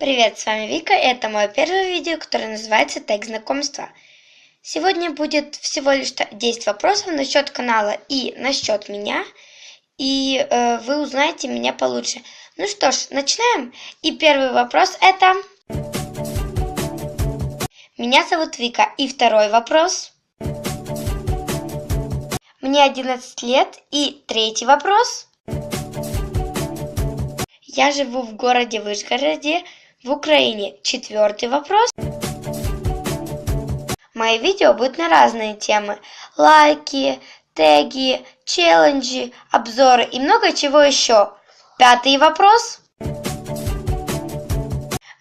Привет, с вами Вика, и это мое первое видео, которое называется «Тег знакомства». Сегодня будет всего лишь 10 вопросов насчет канала и насчет меня, и э, вы узнаете меня получше. Ну что ж, начинаем. И первый вопрос это... Меня зовут Вика. И второй вопрос. Мне 11 лет. И третий вопрос. Я живу в городе Вышгороде, в Украине. Четвертый вопрос. Мои видео будут на разные темы. Лайки, теги, челленджи, обзоры и много чего еще. Пятый вопрос.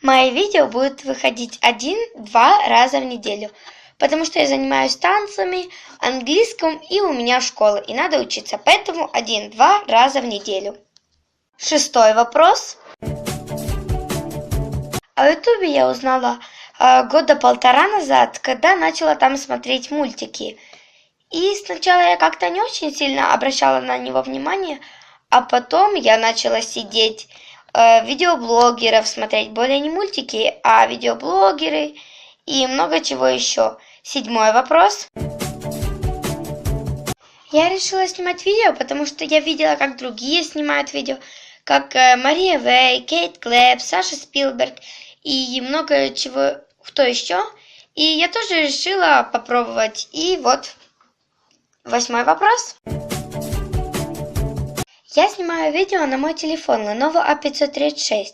Мои видео будут выходить один-два раза в неделю, потому что я занимаюсь танцами, английским и у меня школа, и надо учиться, поэтому один-два раза в неделю. Шестой вопрос. О ютубе я узнала э, года полтора назад, когда начала там смотреть мультики. И сначала я как-то не очень сильно обращала на него внимание, а потом я начала сидеть э, видеоблогеров смотреть, более не мультики, а видеоблогеры и много чего еще. Седьмой вопрос. Я решила снимать видео, потому что я видела, как другие снимают видео, как э, Мария Вэй, Кейт Клэп, Саша Спилберг и много чего, кто еще. И я тоже решила попробовать. И вот восьмой вопрос. Я снимаю видео на мой телефон Lenovo A536,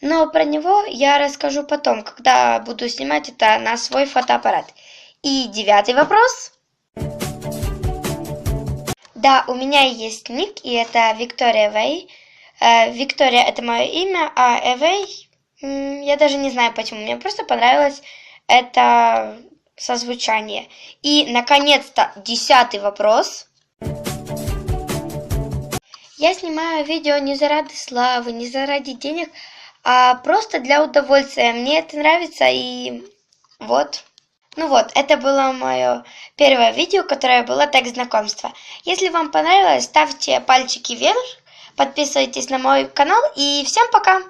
но про него я расскажу потом, когда буду снимать это на свой фотоаппарат. И девятый вопрос. Да, у меня есть ник, и это Виктория Вэй. Виктория это мое имя, а Эвей я даже не знаю почему, мне просто понравилось это созвучание. И, наконец-то, десятый вопрос. Я снимаю видео не заради славы, не заради денег, а просто для удовольствия. Мне это нравится и вот. Ну вот, это было мое первое видео, которое было так знакомства. Если вам понравилось, ставьте пальчики вверх, подписывайтесь на мой канал и всем пока!